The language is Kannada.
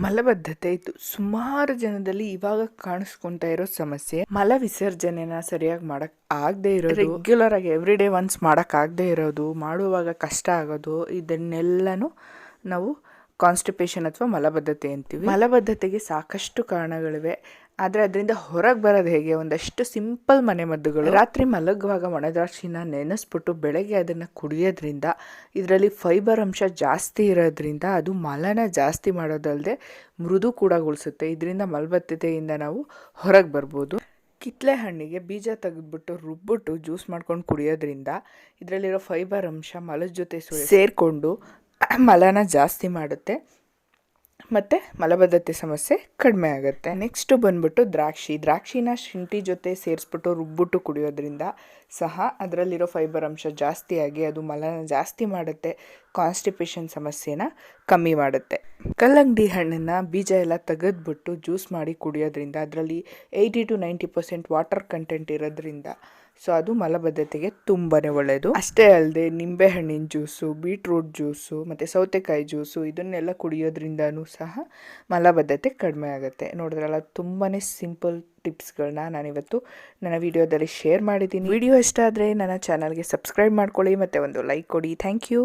ಮಲಬದ್ಧತೆ ಇದು ಸುಮಾರು ಜನದಲ್ಲಿ ಇವಾಗ ಕಾಣಿಸ್ಕೊಂತ ಇರೋ ಸಮಸ್ಯೆ, ಮಲ ವಿಸರ್ಜನೆನ ಸರಿಯಾಗಿ ಮಾಡಕ್ ಆಗದೆ ಇರೋದು ರೆಗ್ಯುಲರ್ ಆಗಿ ಎವ್ರಿ ಡೇ ಒನ್ಸ್ ಮಾಡಕ್ ಆಗದೆ ಇರೋದು, ಮಾಡುವಾಗ ಕಷ್ಟ ಆಗೋದು, ಇದನ್ನೆಲ್ಲನೂ ನಾವು ಕಾನ್ಸ್ಟಿಪೇಷನ್ ಅಥವಾ ಮಲಬದ್ಧತೆ ಅಂತೀವಿ. ಮಲಬದ್ಧತೆಗೆ ಸಾಕಷ್ಟು ಕಾರಣಗಳಿವೆ. ಆದರೆ ಅದರಿಂದ ಹೊರಗೆ ಬರೋದು ಹೇಗೆ? ಒಂದಷ್ಟು ಸಿಂಪಲ್ ಮನೆಮದ್ದುಗಳು ರಾತ್ರಿ ಮಲಗುವಾಗ ಒಣದ್ರಾಕ್ಷಿನ ನೆನೆಸ್ಬಿಟ್ಟು ಬೆಳಗ್ಗೆ ಅದನ್ನು ಕುಡಿಯೋದ್ರಿಂದ ಇದರಲ್ಲಿ ಫೈಬರ್ ಅಂಶ ಜಾಸ್ತಿ ಇರೋದ್ರಿಂದ ಅದು ಮಲನ ಜಾಸ್ತಿ ಮಾಡೋದಲ್ಲದೆ ಮೃದು ಕೂಡ ಉಳಿಸುತ್ತೆ ಇದರಿಂದ ಮಲಬದ್ಧತೆಯಿಂದ ನಾವು ಹೊರಗೆ ಬರ್ಬೋದು. ಕಿತ್ಲೆ ಹಣ್ಣಿಗೆ ಬೀಜ ತೆಗೆದ್ಬಿಟ್ಟು ರುಬ್ಬಿಟ್ಟು ಜ್ಯೂಸ್ ಮಾಡ್ಕೊಂಡು ಕುಡಿಯೋದ್ರಿಂದ ಇದರಲ್ಲಿರೋ ಫೈಬರ್ ಅಂಶ ಮಲದ ಜೊತೆ ಸೇರಿಕೊಂಡು ಮಲನ ಜಾಸ್ತಿ ಮಾಡುತ್ತೆ. ಮತ್ತು ಮಲಬದ್ಧತೆ ಸಮಸ್ಯೆ ಕಡಿಮೆ ಆಗುತ್ತೆ. ನೆಕ್ಸ್ಟು ಬಂದ್ಬಿಟ್ಟು ದ್ರಾಕ್ಷಿ. ದ್ರಾಕ್ಷಿನ ಶುಂಠಿ ಜೊತೆ ಸೇರಿಸ್ಬಿಟ್ಟು ರುಬ್ಬಿಟ್ಟು ಕುಡಿಯೋದ್ರಿಂದ ಸಹ ಅದರಲ್ಲಿರೋ ಫೈಬರ್ ಅಂಶ ಜಾಸ್ತಿಯಾಗಿ ಅದು ಮಲನ ಜಾಸ್ತಿ ಮಾಡುತ್ತೆ. ಕಾನ್ಸ್ಟಿಪೇಷನ್ ಸಮಸ್ಯೆನ ಕಮ್ಮಿ ಮಾಡುತ್ತೆ. ಕಲ್ಲಂಗಡಿ ಹಣ್ಣನ್ನು ಬೀಜ ಎಲ್ಲ ತೆಗೆದ್ಬಿಟ್ಟು ಜ್ಯೂಸ್ ಮಾಡಿ ಕುಡಿಯೋದ್ರಿಂದ ಅದರಲ್ಲಿ eighty to ninety percent water content ಇರೋದ್ರಿಂದ ಸೊ ಅದು ಮಲಬದ್ಧತೆಗೆ ತುಂಬಾ ಒಳ್ಳೆಯದು ಅಷ್ಟೇ ಅಲ್ಲದೆ ನಿಂಬೆಹಣ್ಣಿನ ಜ್ಯೂಸು, ಬೀಟ್ರೂಟ್ ಜ್ಯೂಸು, ಮತ್ತು ಸೌತೆಕಾಯಿ ಜ್ಯೂಸು ಇದನ್ನೆಲ್ಲ ಕುಡಿಯೋದ್ರಿಂದನೂ ಸಹ ಮಲಬದ್ಧತೆ ಕಡಿಮೆ ಆಗುತ್ತೆ. ನೋಡಿದ್ರಲ್ಲ ತುಂಬಾ ಸಿಂಪಲ್ ಟಿಪ್ಸ್ಗಳನ್ನ ನಾನಿವತ್ತು ನನ್ನ ವಿಡಿಯೋದಲ್ಲಿ ಶೇರ್ ಮಾಡಿದ್ದೀನಿ. ವಿಡಿಯೋ ಇಷ್ಟ ಆದರೆ ನನ್ನ ಚಾನಲ್ಗೆ ಸಬ್ಸ್ಕ್ರೈಬ್ ಮಾಡ್ಕೊಳ್ಳಿ, ಮತ್ತು ಒಂದು ಲೈಕ್ ಕೊಡಿ. Thank you.